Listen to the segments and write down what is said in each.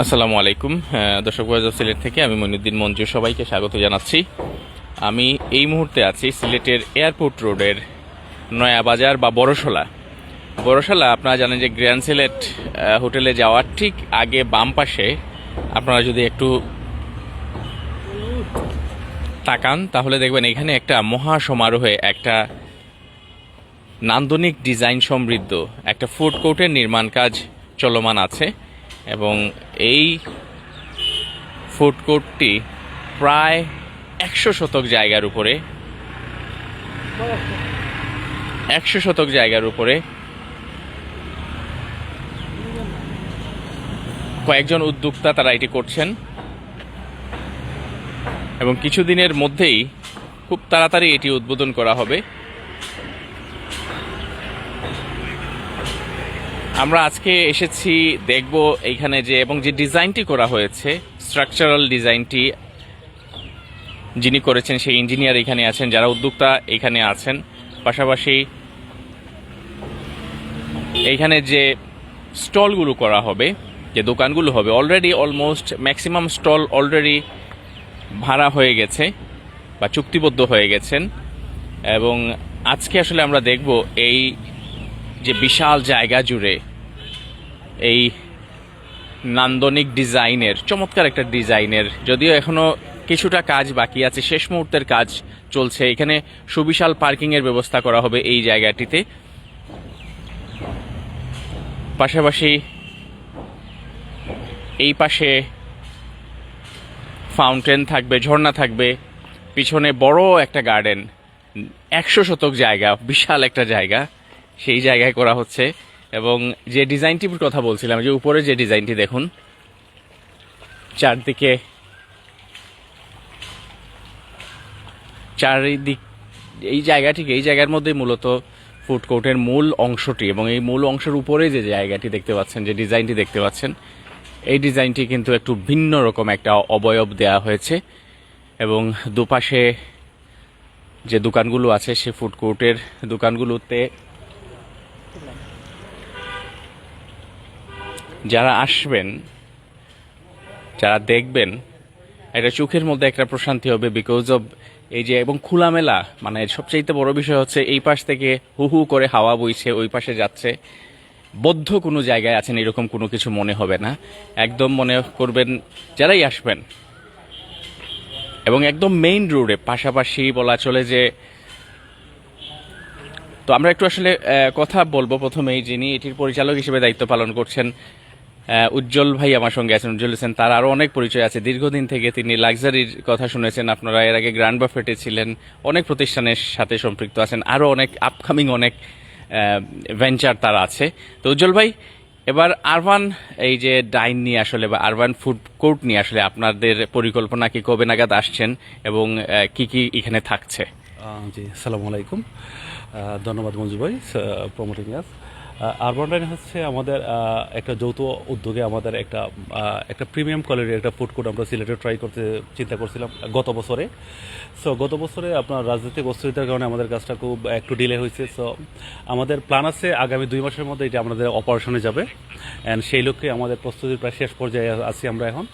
আসসালামু আলাইকুম। দর্শক বাজার সিলেট থেকে আমি মইনুদ্দিন মঞ্জু সবাইকে স্বাগত জানাচ্ছি। আমি এই মুহূর্তে আছি সিলেটের এয়ারপোর্ট রোডের নয়াবাজার বা বড়শোলা। বড়শোলা, আপনারা জানেন যে গ্র্যান্ড সিলেট হোটেলে যাওয়ার ঠিক আগে বাম পাশে আপনারা যদি একটু তাকান, তাহলে দেখবেন এখানে একটা মহা সমারোহে একটা নান্দনিক ডিজাইন সমৃদ্ধ, একটা ফুড কোর্টের নির্মাণ কাজ চলমান আছে। এবং এই ফুড কোর্টটি প্রায় একশো শতক জায়গার উপরে, একশো শতক জায়গার উপরে কয়েকজন উদ্যোক্তা তারা এটি করছেন। এবং কিছুদিনের মধ্যেই খুব তাড়াতাড়ি এটি উদ্বোধন করা হবে। আমরা আজকে এসেছি, দেখব এইখানে যে, এবং যে ডিজাইনটি করা হয়েছে স্ট্রাকচারাল ডিজাইনটি যিনি করেছেন, সেই ইঞ্জিনিয়ার এখানে আছেন, যারা উদ্যোক্তা এখানে আছেন। পাশাপাশি এইখানে যে স্টলগুলো করা হবে, যে দোকানগুলো হবে already almost maximum stall already ভাড়া হয়ে গেছে বা চুক্তিবদ্ধ হয়ে গেছেন। এবং আজকে আসলে আমরা দেখব এই যে বিশাল জায়গা জুড়ে এই নান্দনিক ডিজাইনের, চমৎকার একটা ডিজাইনের, যদিও এখনও কিছুটা কাজ বাকি আছে, শেষ মুহূর্তের কাজ চলছে। এখানে সুবিশাল পার্কিং এর ব্যবস্থা করা হবে এই জায়গাটিতে। পাশাপাশি এই পাশে ফাউন্টেন থাকবে, ঝর্ণা থাকবে, পিছনে বড় একটা গার্ডেন, একশো শতক জায়গা, বিশাল একটা জায়গা। সেই জায়গায় করা হচ্ছে। এবং যে ডিজাইনটির কথা বলছিলাম, যে উপরে যে ডিজাইনটি দেখুন, চারদিকে চারিদিক, এই জায়গাটিকে এই জায়গার মধ্যে মূলত ফুড কোর্টের মূল অংশটি এবং এই মূল অংশের উপরে যে জায়গাটি দেখতে পাচ্ছেন, যে ডিজাইনটি দেখতে পাচ্ছেন, এই ডিজাইনটি কিন্তু একটু ভিন্ন রকম একটা অবয়ব দেয়া হয়েছে এবং দুপাশে যে দোকানগুলো আছে, সে ফুড কোর্টের দোকানগুলোতে যারা আসবেন, যারা দেখবেন, এটা চোখের মধ্যে একটা প্রশান্তি হবে বিকজ অফ এই যে এবং খোলামেলা মানে সবচেয়ে বড় বিষয় হচ্ছে এই পাশ থেকে হু হু করে হাওয়া বইছে, ওই পাশে যাচ্ছে। বদ্ধ কোনো জায়গায় আছেন এরকম কোনো কিছু মনে হবে না। একদম মনে করবেন যারাই আসবেন। এবং একদম মেইন রোডে পাশাপাশি বলা চলে যে, তো আমরা একটু আসলে কথা বলব প্রথমেই যিনি এটির পরিচালক হিসেবে দায়িত্ব পালন করছেন উজ্জ্বল ভাই আমার সঙ্গে আছেন, উজ্জ্বল হোসেন, তার আরও অনেক পরিচয় আছে। দীর্ঘদিন থেকে তিনি লাক্সারির কথা শুনেছেন, আপনারা এর আগে গ্র্যান্ড বাফেটে ছিলেন, অনেক প্রতিষ্ঠানের সাথে সম্পৃক্ত আছেন আরও অনেক আপকামিং অনেক ভেঞ্চার তার আছে। তো উজ্জ্বল ভাই, এবার আরবান, এই যে ডাইন নিয়ে আসলে বা আরবান ফুড কোর্ট নিয়ে আসলে আপনাদের পরিকল্পনা কি কবে নাগাদ আসছেন এবং কি কি এখানে থাকছে? জি, আসসালামু আলাইকুম। ধন্যবাদ মঞ্জু ভাই প্রমোটিং আস আরবান ডাইন হচ্ছে আমাদের একটা যৌথ উদ্যোগে আমাদের একটা একটা প্রিমিয়াম কোয়ালিটির একটা ফুড কোর্ট আমরা সিলেটে ট্রাই করতে চিন্তা করছিলাম গত বছরে। সো গত বছরে আপনার রাজনৈতিক অস্থিরতার কারণে আমাদের কাজটা খুব একটু ডিলে হয়েছে। সো আমাদের প্ল্যান আছে আগামী দুই মাসের মধ্যে এটা আমাদের অপারেশনে যাবে। অ্যান্ড সেই লক্ষ্যে আমাদের প্রস্তুতির প্রায় শেষ পর্যায়ে আছি আমরা এখন।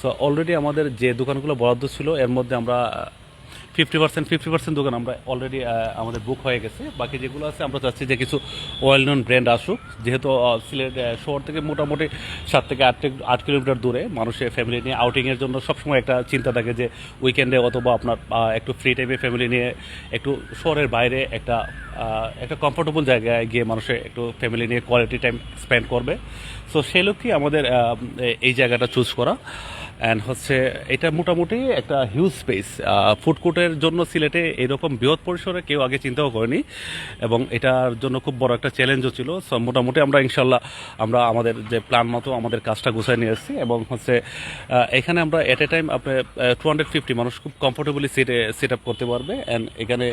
সো অলরেডি আমাদের যে দোকানগুলো বরাদ্দ ছিল, এর মধ্যে আমরা ফিফটি পার্সেন্ট ফিফটি পার্সেন্ট দোকান আমরা অলরেডি আমাদের বুক হয়ে গেছে। বাকি যেগুলো আছে, আমরা চাচ্ছি যে কিছু ওয়েল নন ব্র্যান্ড আসুক। যেহেতু সিলেট শহর থেকে মোটামুটি সাত থেকে আট আট কিলোমিটার দূরে মানুষের ফ্যামিলি নিয়ে আউটিংয়ের জন্য সবসময় একটা চিন্তা থাকে যে উইকেন্ডে অথবা আপনার একটু ফ্রি টাইমে ফ্যামিলি নিয়ে একটু শহরের বাইরে একটা একটা কমফোর্টেবল জায়গায় গিয়ে মানুষের একটু ফ্যামিলি নিয়ে কোয়ালিটি টাইম স্পেন্ড করবে। সো সেই লক্ষ্যে আমাদের এই জায়গাটা চুজ করা। অ্যান্ড হচ্ছে এটা মোটামুটি একটা হিউজ স্পেস ফুড কোর্টের জন্য সিলেটে এরকম বৃহৎ পরিসরে কেউ আগে চিন্তাও করেনি। এবং এটার জন্য খুব বড় একটা চ্যালেঞ্জও ছিল। সো মোটামুটি আমরা ইনশাল্লাহ আমরা আমাদের যে প্ল্যান মতো আমাদের কাজটা গুছিয়ে নিয়ে এসেছি। এবং হচ্ছে এখানে আমরা এট এ টাইম আপনার টু হান্ড্রেড ফিফটি মানুষ খুব কমফোর্টেবলি সিটে সেট আপ করতে পারবে। অ্যান্ড এখানে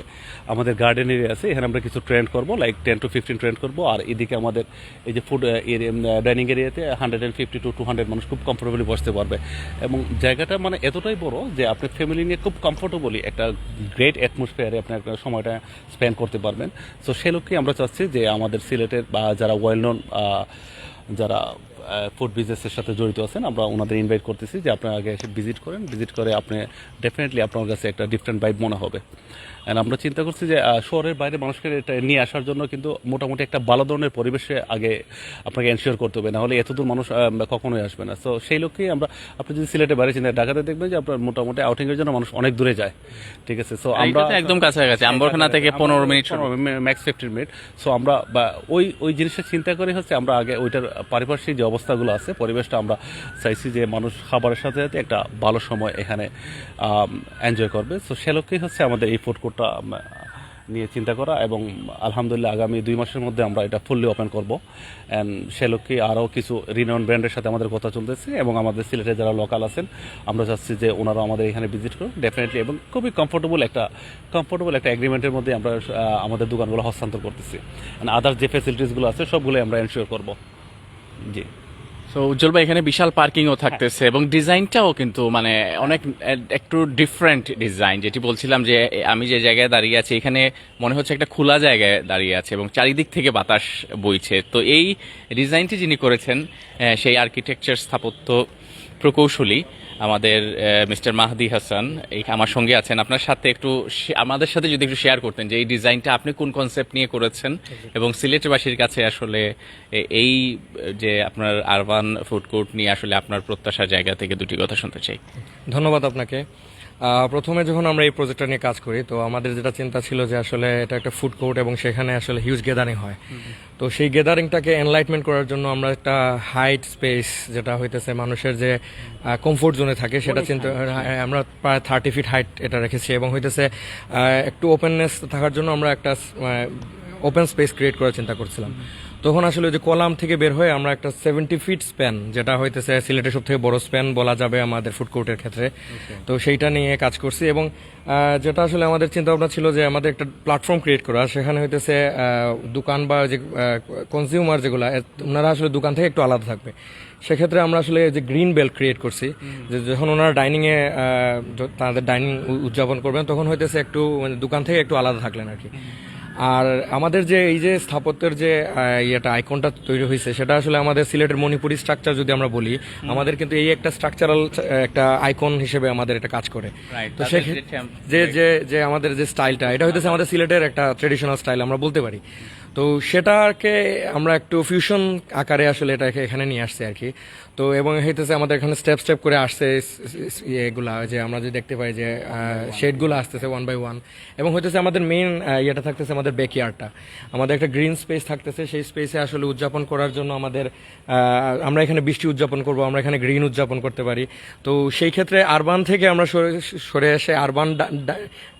আমাদের গার্ডেন এরিয়া আছে। এখানে আমরা কিছু ট্রেন্ড করব like ten to fifteen trend করব। আর এদিকে আমাদের এই যে ফুড এরিয়া ডাইনিং এরিয়াতে hundred and fifty to two hundred মানুষ খুব কমফোর্টেবলি বসতে পারবে। এবং জায়গাটা মানে এতটাই বড় যে আপনি ফ্যামিলি নিয়ে খুব কমফোর্টেবলি একটা গ্রেট অ্যাটমসফিয়ারে আপনি একটা সময়টা স্পেন্ড করতে পারবেন। সো সে লক্ষ্যে আমরা চাচ্ছি যে আমাদের সিলেটের বা যারা ওয়েল নোন যারা ফুড বিজনেসের সাথে জড়িত আছেন, আমরা ওনাদের ইনভাইট করতেছি যে আপনারা আগে এসে ভিজিট করেন। ভিজিট করে আপনি ডেফিনেটলি আপনার কাছে একটা ডিফারেন্ট ভাইব মনে হবে। অ্যান্ড আমরা চিন্তা করছি যে শহরের বাইরে মানুষকে এটা নিয়ে আসার জন্য কিন্তু মোটামুটি একটা ভালো ধরনের পরিবেশে আগে আপনাকে এনশিওর করতে হবে। নাহলে এতদূর মানুষ কখনোই আসবে না। তো সেই লক্ষ্যেই আমরা আপনি যদি সিলেটে বাইরে চিন্তা ঢাকাতে দেখবেন যে আপনার মোটামুটি আউটিংয়ের জন্য মানুষ অনেক দূরে যায়। ঠিক আছে? সো আমরা একদম কাছাকাছি। আম্বরখানা থেকে পনেরো minute max fifteen minute so আমরা বা ওই ওই জিনিসটা চিন্তা করে হচ্ছে আমরা আগে ওইটার পারিপার্শ্বিক যে অবস্থাগুলো আছে পরিবেশটা আমরা চাইছি যে মানুষ খাবারের সাথে সাথে একটা ভালো সময় এখানে এনজয় করবে। সো সে লক্ষ্যেই হচ্ছে আমাদের এই ফুড কোর্টটা নিয়ে চিন্তা করা এবং আলহামদুলিল্লাহ আগামী দুই মাসের মধ্যে আমরা এটা ফুললি ওপেন করব। অ্যান্ড সে লক্ষ্যে আরও কিছু রিনাউন ব্র্যান্ডের সাথে আমাদের কথা চলতেছে এবং আমাদের সিলেটে যারা লোকাল আছেন, আমরা চাচ্ছি যে ওনারা আমাদের এখানে ভিজিট করুন ডেফিনেটলি এবং খুবই কমফোর্টেবল একটা কমফোর্টেবল একটা এগ্রিমেন্টের মধ্যে আমরা আমাদের দোকানগুলো হস্তান্তর করতেছি। অ্যান্ড আদার্স যে ফেসিলিটিসগুলো আছে, সবগুলোই আমরা এনশিওর করব। জি। তো উজ্জ্বল ভাই এখানে বিশাল পার্কিংও থাকতেছে এবং ডিজাইনটাও কিন্তু মানে অনেক একটু ডিফারেন্ট ডিজাইন যেটি বলছিলাম যে আমি যে জায়গায় দাঁড়িয়ে আছি এখানে মনে হচ্ছে একটা খোলা জায়গায় দাঁড়িয়ে আছে এবং চারিদিক থেকে বাতাস বইছে। তো এই ডিজাইনটি যিনি করেছেন সেই আর্কিটেকচার স্থাপত্য প্রকৌশলী আমাদের মিস্টার মাহদি হাসান আমার সঙ্গে আছেন। আপনার সাথে একটু আমাদের সাথে যদি একটু শেয়ার করতেন যে এই ডিজাইনটা আপনি কোন কনসেপ্ট নিয়ে করেছেন এবং সিলেটবাসীর কাছে আসলে এই, যে আপনার আরবান ফুড কোর্ট নিয়ে আসলে আপনার প্রত্যাশার জায়গা থেকে দুটি কথা শুনতে চাই। ধন্যবাদ আপনাকে। প্রথমে যখন আমরা এই প্রজেক্টটা নিয়ে কাজ করি তো আমাদের যেটা চিন্তা ছিল যে আসলে এটা একটা ফুড কোর্ট এবং সেখানে আসলে হিউজ গ্যাদারিং হয়। তো সেই গ্যাদারিংটাকে এনলাইটমেন্ট করার জন্য আমরা একটা হাইট স্পেস যেটা হইতেছে মানুষের যে কমফোর্ট জোনে থাকে সেটা চিন্তা হ্যাঁ, আমরা প্রায় থার্টি ফিট হাইট এটা রেখেছি এবং হইতেছে একটু ওপেননেস থাকার জন্য আমরা একটা ওপেন স্পেস ক্রিয়েট করার চিন্তা করছিলাম। তখন আসলে ওই যে কলাম থেকে বের হয়ে আমরা একটা সেভেন্টি ফিট স্প্যান যেটা হইতেছে সিলেটের সব থেকে বড় স্প্যান বলা যাবে আমাদের ফুড কোর্টের ক্ষেত্রে। তো সেইটা নিয়ে কাজ করছি এবং যেটা আসলে আমাদের চিন্তা ভাবনা ছিল যে আমাদের একটা প্ল্যাটফর্ম ক্রিয়েট করা সেখানে হইতেছে দোকান বা যে কনজিউমার যেগুলো ওনারা আসলে দোকান থেকে একটু আলাদা থাকবে। সেক্ষেত্রে আমরা আসলে যে গ্রিন বেল্ট ক্রিয়েট করছি যে যখন ওনারা ডাইনিং এ আহ, য- তাদের ডাইনিং উদযাপন করবেন তখন হইতেছে একটু মানে দোকান থেকে একটু আলাদা থাকলেন আর কি। আর আমাদের যে এই যে স্থাপত্যের যে ইয়েটা আইকনটা তৈরি হয়েছে সেটা আসলে আমাদের সিলেটের মণিপুরি স্ট্রাকচার যদি আমরা বলি আমাদের কিন্তু এই একটা স্ট্রাকচারাল একটা আইকন হিসেবে আমাদের এটা কাজ করে। তো সেক্ষেত্রে যে যে যে আমাদের যে স্টাইলটা এটা হইতেছে আমাদের সিলেটের একটা ট্রেডিশনাল স্টাইল আমরা বলতে পারি। তো সেটাকে আমরা একটু ফিউশন আকারে আসলে এটাকে এখানে নিয়ে আসছে আর কি। তো এবং হইতেছে আমাদের এখানে স্টেপ স্টেপ করে আসছে ইয়েগুলা যে আমরা যে দেখতে পাই যে শেডগুলো আসতেছে ওয়ান বাই ওয়ান এবং হইতেছে আমাদের মেইন ইয়েটা থাকতেছে আমাদের ব্যাকইয়ার্ডটা আমাদের একটা গ্রিন স্পেস থাকতেছে সেই স্পেসে আসলে উদযাপন করার জন্য আমাদের আমরা এখানে বৃষ্টি উদযাপন করব আমরা এখানে গ্রিন উদযাপন করতে পারি। তো সেই ক্ষেত্রে আরবান থেকে আমরা সরে- সরে এসে আরবান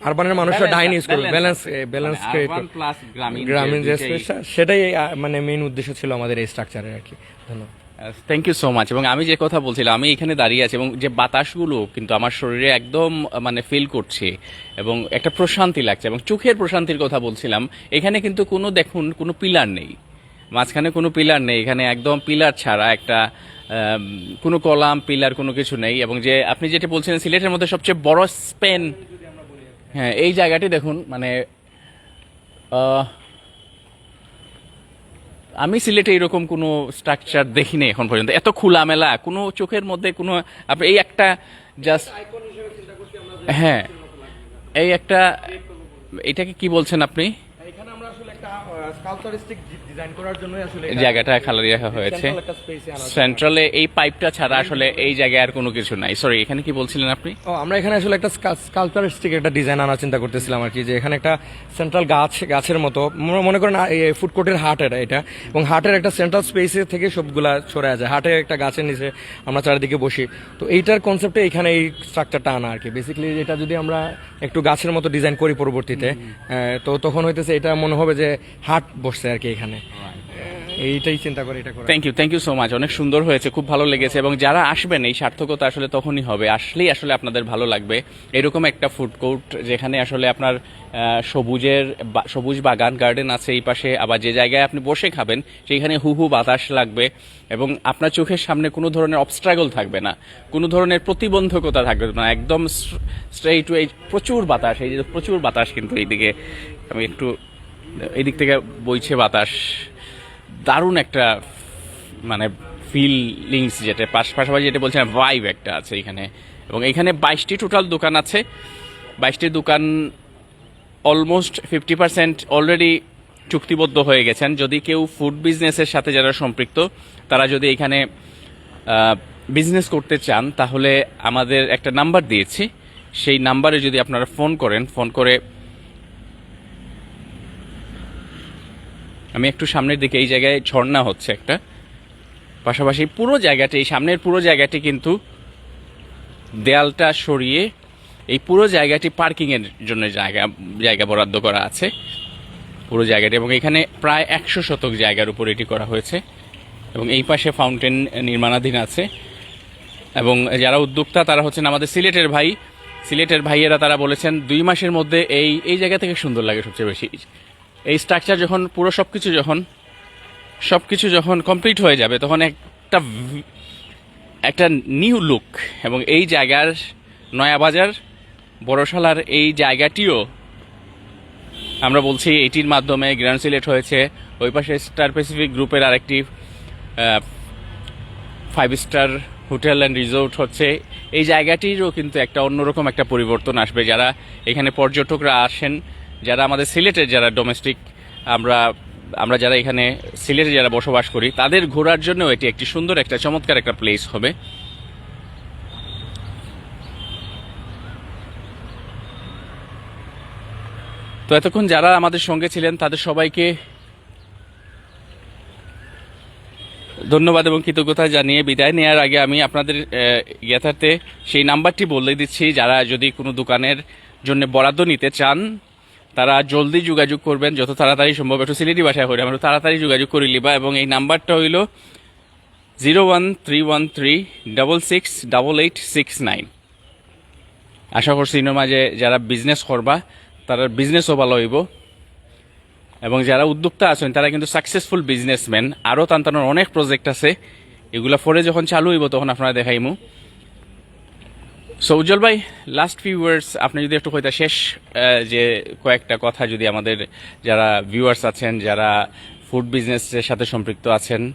আরবানের মানুষরা ডাইন ইউজ করবে। ব্যালেন্স ব্যালেন্স গ্রামীণ যে স্পেসটা সেটাই মানে মেইন উদ্দেশ্য ছিল আমাদের এই স্ট্রাকচারের আর কি। ধন্যবাদ। থ্যাংক ইউ সো মাচ এবং আমি যে কথা বলছিলাম আমি এখানে দাঁড়িয়ে আছি এবং যে বাতাসগুলো কিন্তু আমার শরীরে একদম মানে ফিল করছে এবং একটা প্রশান্তি লাগছে এবং চোখের প্রশান্তির কথা বলছিলাম এখানে কিন্তু কোনো দেখুন কোনো পিলার নেই। মাঝখানে কোনো পিলার নেই এখানে একদম পিলার ছাড়া একটা কোনো কলাম পিলার কোনো কিছু নেই এবং যে আপনি যেটা বলছিলেন সিলেটের মধ্যে সবচেয়ে বড় স্পেন হ্যাঁ এই জায়গাটি দেখুন মানে আহ, আমি সিলেটে এরকম কোনো স্ট্রাকচার দেখিনি এখন পর্যন্ত। এত খোলামেলা কোনো চোখের মধ্যে কোনো আপনি এই একটা জাস্ট হ্যাঁ। এই একটা এটাকে কি বলছেন আপনি? এখানে আমরা আসলে একটা স্কালচারিস্টিক ডিজাইন করার জন্য আসলে এই জায়গাটা খালি রাখা হয়েছে। সেন্ট্রালে এই পাইপটা ছাড়া আসলে এই জায়গায় আর কোনো কিছু নাই। সরি এখানে কি বলছিলেন আপনি? ও আমরা এখানে আসলে একটা স্কালচারিস্টিক একটা ডিজাইন আনার চিন্তা করতেছিলাম আর কি যে এখানে একটা সেন্ট্রাল গাছ গাছের মতো। মনে- করেন ফুড কোর্টের হাট এটা এটা। এবং হাটের একটা সেন্ট্রাল স্পেসে থেকে সবগুলা ছড়ে যায় হাটে একটা গাছের নিচে আমরা চারিদিকে বসি। তো এইটার কনসেপ্টে এখানে এই স্ট্রাকচারটা আনা আর কি। বেসিক্যালি এটা যদি আমরা একটু গাছের মতো ডিজাইন করি পরবর্তীতে আহ, তো তখন হইতেছে এটা মনে হবে যে হাট বসছে আর কি এখানে। এইটাই চিন্তা করে, এটা করা। Thank you thank you so much অনেক সুন্দর হয়েছে, খুব ভালো লেগেছে। এবং যারা আসবেন, এই সার্থকতা আসলে তখনই হবে। আসলেই আসলে আপনাদের ভালো লাগবে। এরকম একটা ফুড কোর্ট যেখানে আসলে আপনার সবুজের সবুজ বাগান গার্ডেন আছে এই পাশে। আবার যে জায়গায় আপনি বসে খাবেন সেইখানে হু হু বাতাস লাগবে। এবং আপনার চোখের সামনে কোনো ধরনের অবস্ট্রাগল থাকবে না। কোনো ধরনের প্রতিবন্ধকতা থাকবে না। একদম স্ট্রেইট ওয়ে প্রচুর বাতাস। এই যে প্রচুর বাতাস কিন্তু এইদিকে। আমি একটু এই দিক থেকে বইছে বাতাস। দারুণ একটা মানে ফিলিংস যেটা, পাশ- পাশাপাশি যেটা বলছেন ভাইব একটা আছে এখানে। এবং এখানে বাইশটি টোটাল দোকান আছে। বাইশটি দোকান অলমোস্ট ফিফটি পার্সেন্ট অলরেডি চুক্তিবদ্ধ হয়ে গেছেন। যদি কেউ ফুড বিজনেসের সাথে যারা সম্পৃক্ত, তারা যদি এখানে বিজনেস করতে চান, তাহলে আমাদের একটা নাম্বার দিয়েছি। সেই নাম্বারে যদি আপনারা ফোন করেন ফোন করে আমি একটু সামনের দিকে এই জায়গায় ঝর্ণা হচ্ছে একটা। পাশাপাশি পুরো জায়গাটি, এই সামনের পুরো জায়গাটি কিন্তু দেয়ালটা সরিয়ে এই পুরো জায়গাটি পার্কিংয়ের জন্য জায়গা জায়গা বরাদ্দ করা আছে। পুরো জায়গাটি এবং এখানে প্রায় একশো শতক জায়গার উপর এটি করা হয়েছে এবং এই পাশে ফাউন্টেন নির্মাণাধীন আছে এবং যারা উদ্যোক্তা, তারা হচ্ছেন আমাদের সিলেটের ভাই। সিলেটের ভাইয়েরা তারা বলেছেন, দুই মাসের মধ্যে এই এই জায়গা থেকে সুন্দর লাগে সবচেয়ে বেশি। এই স্ট্রাকচার যখন পুরো সব কিছু যখন সব কিছু যখন কমপ্লিট হয়ে যাবে, তখন একটা একটা নিউ লুক এবং এই জায়গার নয়াবাজার, বড়শালার এই জায়গাটিও আমরা বলছি এটির মাধ্যমে গ্র্যান্ড সিলেট হয়েছে। ওই পাশে স্টার প্যাসিফিক গ্রুপের আরেকটি five star hotel and resort হচ্ছে। এই জায়গাটিরও কিন্তু একটা অন্যরকম একটা পরিবর্তন আসবে। যারা এখানে পর্যটকরা আসেন যারা আমাদের সিলেটের যারা ডোমেস্টিক আমরা আমরা যারা এখানে সিলেটে যারা বসবাস করি, তাদের ঘোরার জন্য এটি একটি সুন্দর, একটা চমৎকার একটা প্লেস হবে। তো এতক্ষণ যারা আমাদের সঙ্গে ছিলেন, তাদের সবাইকে ধন্যবাদ এবং কৃতজ্ঞতা জানিয়ে বিদায় নেওয়ার আগে আমি আপনাদের জ্ঞাতার্থে সেই নাম্বারটি বলে দিচ্ছি, যারা যদি কোনো দোকানের জন্য বরাদ্দ নিতে চান তারা জলদি যোগাযোগ করবেন, যত তাড়াতাড়ি সম্ভব। একটু সিলেটি ভাষায় হইলে আমরা তাড়াতাড়ি যোগাযোগ করে লিবা, এবং এই নাম্বারটা হইল zero one three one three, double double eight nine. আশা করছি ইনোর মাঝে যারা বিজনেস করবা, তারা বিজনেসও ভালো হইব। এবং যারা উদ্যোক্তা আছেন, তারা কিন্তু সাকসেসফুল বিজনেসম্যান আরও তান্তানোর অনেক প্রজেক্ট আছে, এগুলা পরে যখন চালু হইব, তখন আপনারা দেখাইমু। সো উজ্জ্বল ভাই লাস্ট ফিউ ওয়ার্ডস আপনি যদি একটু কইতা শেষ যে কয়েকটা কথা যদি আমাদের যারা ভিউয়ার্স আছেন, যারা ফুড বিজনেসের সাথে সম্পৃক্ত আছেন,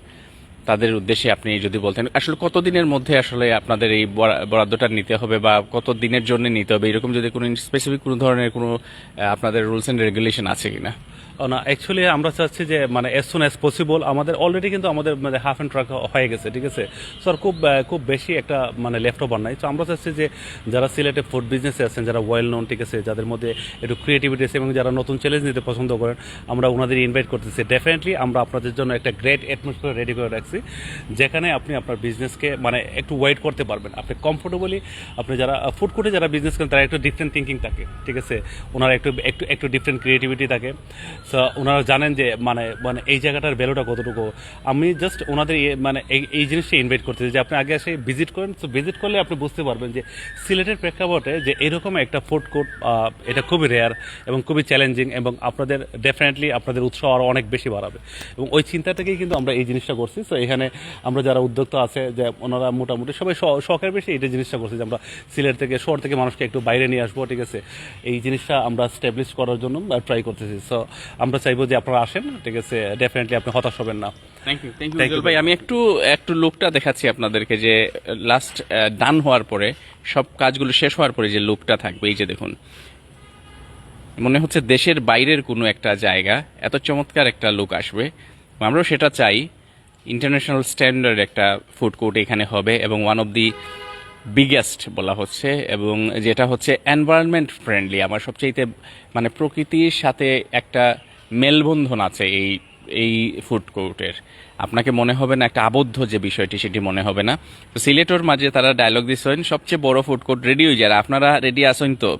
তাদের উদ্দেশ্যে আপনি যদি বলতেন, আসলে কত দিনের মধ্যে আসলে আপনাদের এই বরা- বরাদ্দটা নিতে হবে বা কত দিনের জন্য নিতে হবে? এরকম যদি কোনো স্পেসিফিক কোনো ধরনের কোনো আপনাদের রুলস এন্ড রেগুলেশন আছে কিনা? না অ্যাকচুয়ালি আমরা চাচ্ছি যে মানে এস সুন অ্যাজ পসিবল আমাদের অলরেডি কিন্তু আমাদের মানে হাফ অ্যান্ড ট্রাক হয়ে গেছে, ঠিক আছে? সো আর খুব খুব বেশি একটা মানে লেফট ওভার নাই। তো আমরা চাচ্ছি যে, যারা সিলেটে ফুড বিজনেসে আছেন, যারা ওয়েল নোন ঠিক আছে, যাদের মধ্যে একটু ক্রিয়েটিভিটি আছে এবং যারা নতুন চ্যালেঞ্জ নিতে পছন্দ করেন, আমরা ওনাদের ইনভাইট করতেছি। ডেফিনেটলি আমরা আপনাদের জন্য একটা গ্রেট অ্যাটমসফিয়ার রেডি করে রাখছি, যেখানে আপনি আপনার বিজনেসকে মানে একটু ওয়েট করতে পারবেন। আপনি কমফোর্টেবলি আপনি যারা ফুড কোর্টে যারা বিজনেস করেন, তারা একটু ডিফারেন্ট থিঙ্কিং থাকে, ঠিক আছে? ওনারা একটু একটু একটু ডিফারেন্ট ক্রিয়েটিভিটি থাকে। সো ওনারা জানেন যে মানে মানে এই জায়গাটার ভ্যালুটা কতটুকু। আমি জাস্ট ওনাদের মানে এই জিনিসটা ইনভাইট করতেছি যে, আপনি আগে এসে ভিজিট করেন। তো ভিজিট করলে আপনি বুঝতে পারবেন যে, সিলেটের প্রেক্ষাপটে যে, এরকম একটা ফুড কোর্ট এটা খুবই রেয়ার এবং খুবই চ্যালেঞ্জিং এবং আপনাদের ডেফিনেটলি আপনাদের উৎসাহ আরও অনেক বেশি বাড়াবে। এবং ওই চিন্তা থেকেই কিন্তু আমরা এই জিনিসটা করছি। তো এখানে আমরা যারা উদ্যোক্তা আছে, যে, ওনারা মোটামুটি সবাই শখের বেশি এটা জিনিসটা করছি যে, আমরা সিলেট থেকে, শহর থেকে মানুষকে একটু বাইরে নিয়ে আসব, ঠিক আছে? এই জিনিসটা আমরা স্টাবলিশ করার জন্য ট্রাই করতেছি। সো আমরা চাইব যে আপনারা আসেন ঠিক আছে? ডেফিনেটলি আপনি হতাশ হবেন না। থ্যাংক ইউ থ্যাংক ইউ ভাই। আমি একটু একটু লুকটা দেখাচ্ছি আপনাদেরকে যে লাস্ট ডান হওয়ার পরে সব কাজগুলো শেষ হওয়ার পরে যে লুকটা থাকবে এই যে দেখুন। মনে হচ্ছে দেশের বাইরের কোনো একটা জায়গা এত চমৎকার একটা লুক আসবে। আমরাও সেটা চাই ইন্টারন্যাশনাল স্ট্যান্ডার্ড একটা ফুড কোর্ট এখানে হবে এবং ওয়ান অফ দি বিগেস্ট বলা হচ্ছে এবং যেটা হচ্ছে এনভায়রনমেন্ট ফ্রেন্ডলি আমার সবচেয়ে মানে প্রকৃতির সাথে একটা মেলবন্ধন আছে এই এই ফুড কোর্টের। আপনাকে মনে হবে না একটা আবদ্ধ যে বিষয়টি, সেটি মনে হবে না। তো সিলেটর মাঝে তারা ডায়লগ দিচ্ছেন সবচেয়ে বড় ফুড কোর্ট রেডি হয়ে যারা। আপনারা রেডি আসেন তো?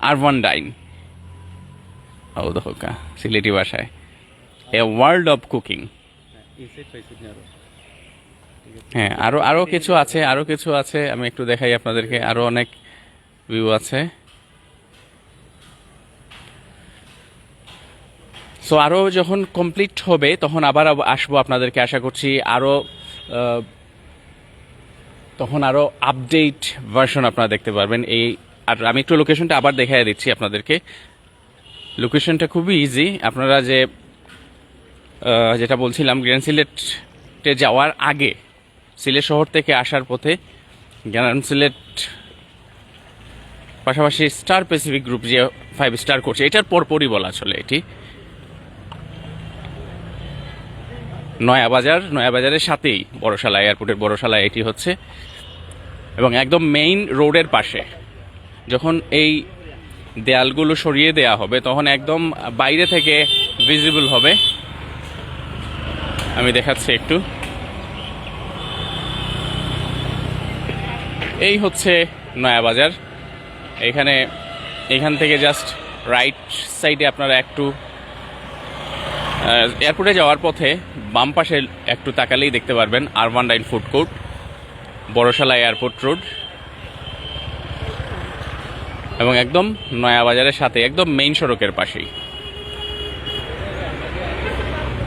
আরবান ডাইন ও দোকা সিলেটি ভাষায়। এ ওয়ার্ল্ড অফ কুকিং হ্যাঁ আরও আরও কিছু আছে, আরও কিছু আছে। আমি একটু দেখাই আপনাদেরকে। আরও অনেক ভিউ আছে। সো আরও যখন কমপ্লিট হবে, তখন আবার আব- আসব আপনাদেরকে। আশা করছি আরও তখন আরও আপডেট ভার্সন আপনারা দেখতে পারবেন। এই, আর আমি একটু লোকেশনটা আবার দেখাই দিচ্ছি আপনাদেরকে। লোকেশনটা খুবই ইজি আপনারা যে যেটা বলছিলাম গ্র্যান্ড সিলেটে যাওয়ার আগে, সিলেট শহর থেকে আসার পথে গ্রাম সিলেট পাশাপাশি স্টার প্যাসিফিক গ্রুপ যে ফাইভ স্টার করছে, এটার পরপরই বলা চলে এটি। নয়াবাজার, নয়াবাজারের সাথেই বড়শালা এয়ারপোর্টের বড়শালা এটি হচ্ছে। এবং একদম মেইন রোডের পাশে যখন এই দেয়ালগুলো সরিয়ে দেয়া হবে, তখন একদম বাইরে থেকে ভিজিবল হবে। আমি দেখাচ্ছি একটু। এই হচ্ছে নয়াবাজার। এখানে এখান থেকে জাস্ট রাইট সাইডে আপনারা একটু এয়ারপোর্টে যাওয়ার পথে বাম পাশে একটু তাকালেই দেখতে পারবেন Urban Dine food court Borshala airport road এবং একদম নয়াবাজারের সাথে, একদম মেইন সড়কের পাশেই।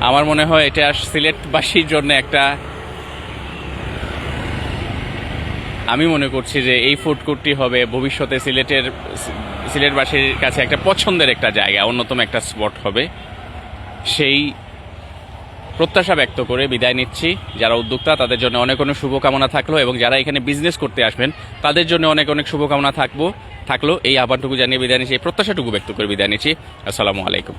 আমার মনে হয় এটা সিলেটবাসীর জন্য একটা আমি মনে করছি যে এই ফুড কোর্টটি হবে ভবিষ্যতে সিলেটের সিলেটবাসীর কাছে একটা পছন্দের একটা জায়গা, অন্যতম একটা স্পট হবে। সেই প্রত্যাশা ব্যক্ত করে বিদায় নিচ্ছি। যারা উদ্যোক্তা, তাদের জন্য অনেক অনেক শুভকামনা থাকল এবং যারা এখানে বিজনেস করতে আসবেন, তাদের জন্য অনেক অনেক শুভকামনা থাকব, থাকল। এই আহ্বানটুকু জানিয়ে বিদায় নিচ্ছি, এই প্রত্যাশাটুকু ব্যক্ত করে বিদায় নিচ্ছি। আসসালামু আলাইকুম।